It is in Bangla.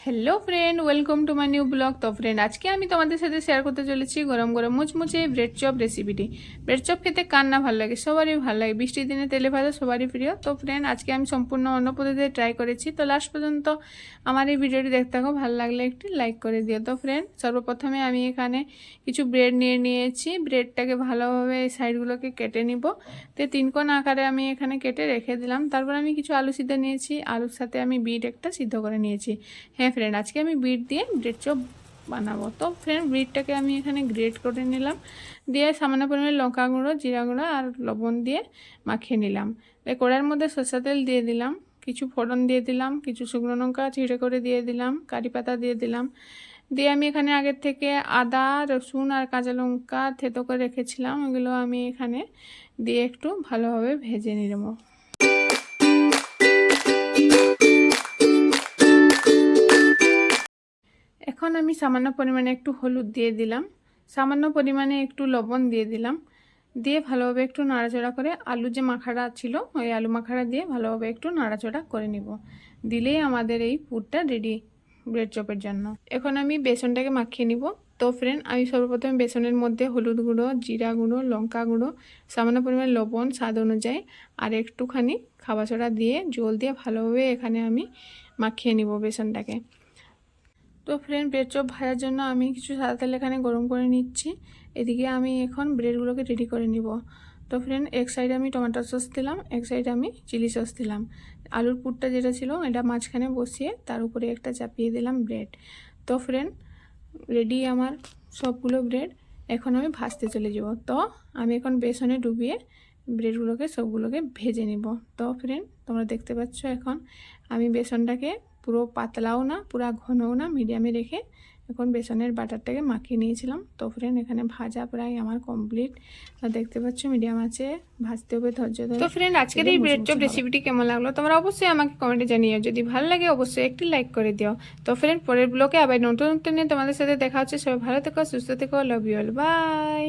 Hello friend welcome to my new blog তো ফ্রেন্ড আজকে আমি তোমাদের সাথে শেয়ার করতে চলেছি গরম গরম মুচমুচে ব্রেড চপ রেসিপিটি ব্রেড চপ খেতে কার না ভালো লাগে? সবারই ভালো লাগে। বৃষ্টির দিনে তেলে ভাজা সবারই প্রিয়। তো ফ্রেন্ড আজকে আমি সম্পূর্ণ অন্য পদ্ধতিতে ট্রাই করেছি। তো লাস্ট পর্যন্ত আমার এই ভিডিওটি দেখতে থাকো। ভালো লাগলে একটি লাইক করে দিও। তো ফ্রেন্ড সর্বপ্রথমে আমি এখানে কিছু ব্রেড নিয়ে নিয়েছি। ব্রেডটাকে ভালোভাবে সাইডগুলোকে কেটে নিব। তো, তিন কোণ আকারে আমি এখানে কেটে রেখে দিলাম। তারপর আমি কিছু আলু সিদ্ধ নিয়েছি। আলুর সাথে আমি বিট একটা সিদ্ধ করে নিয়েছি। হ্যাঁ ফ্রেন্ড আজকে আমি বিট দিয়ে ব্রেড চপ বানাবো। তো ফ্রেন্ড বিটটাকে আমি এখানে গ্রেট করে নিলাম। দিয়ে সামান্য পরিমাণে লঙ্কা গুঁড়ো, জিরা গুঁড়ো আর লবণ দিয়ে মাখিয়ে নিলাম। কড়াইয়ের মধ্যে সরষা তেল দিয়ে দিলাম। কিছু ফোড়ন দিয়ে দিলাম, কিছু শুকনো লঙ্কা ছিঁড়ে করে দিয়ে দিলাম, কারি পাতা দিয়ে দিলাম। দিয়ে আমি এখানে আগের থেকে আদা, রসুন আর কাঁচা লঙ্কা থেতো করে রেখেছিলাম। ওগুলো আমি এখানে দিয়ে একটু ভালোভাবে ভেজে নিলাম। এখন আমি সামান্য পরিমাণে একটু হলুদ দিয়ে দিলাম। সামান্য পরিমাণে একটু লবণ দিয়ে দিলাম। দিয়ে ভালোভাবে একটু নাড়াচড়া করে আলু যে মাখাটা ছিল, ওই আলু মাখাটা দিয়ে ভালোভাবে একটু নাড়াচড়া করে নিব। দিলেই আমাদের এই পুরটা রেডি ব্রেড চপের জন্য। এখন আমি বেসনটাকে মাখিয়ে নিব। তো ফ্রেন্ড আমি সর্বপ্রথমে বেসনের মধ্যে হলুদ গুঁড়ো, জিরা গুঁড়ো, লঙ্কা গুঁড়ো, সামান্য পরিমাণ লবণ, স্বাদ অনুযায়ী, আর একটুখানি খাবার সোডা দিয়ে জল দিয়ে ভালোভাবে এখানে আমি মাখিয়ে নিব বেসনটাকে। তো ফ্রেন্ড ব্রেড চপ ভাজার জন্য আমি কিছু সাদা তেল এখানে গরম করে নিচ্ছি। এদিকে আমি এখন ব্রেডগুলোকে রেডি করে নিব। তো ফ্রেন্ড এক সাইডে আমি টমেটো সস দিলাম, এক সাইডে আমি চিলি সস দিলাম। আলুর পুরটা যেটা ছিল, এটা মাঝখানে বসিয়ে তার উপরে একটা চাপিয়ে দিলাম ব্রেড তো ফ্রেন্ড রেডি আমার সবগুলো ব্রেড এখন আমি ভাজতে চলে যাব। তো আমি এখন বেসনে ডুবিয়ে ব্রেডগুলোকে সবগুলোকে ভেজে নিব। তো ফ্রেন্ড তোমরা দেখতে পাচ্ছ এখন আমি বেসনটাকে পুরো পাতলাও না পুরো ঘনও না মিডিয়ামে রেখে এখন বেসনের বাটারটাকে মাখিয়ে নিয়েছিলাম। তো ফ্রেন্ড এখানে ভাজা প্রায় আমার কমপ্লিট দেখতে পাচ্ছ মিডিয়াম আছে ভাজতে হবে ধৈর্য ধরে। তো ফ্রেন্ড আজকের এই ব্রেড চপ রেসিপিটি কেমন লাগল? তোমরা অবশ্যই আমাকে কমেন্টে জানিও। যদি ভালো লাগে অবশ্যই একটি লাইক করে দিও। তো ফ্রেন্ড পরের ব্লকে আবার নতুন নতুন নিয়ে তোমাদের সাথে দেখা হচ্ছে। সবাই ভালো থেকো সুস্থ থেকো লাভ ইউ অল বাই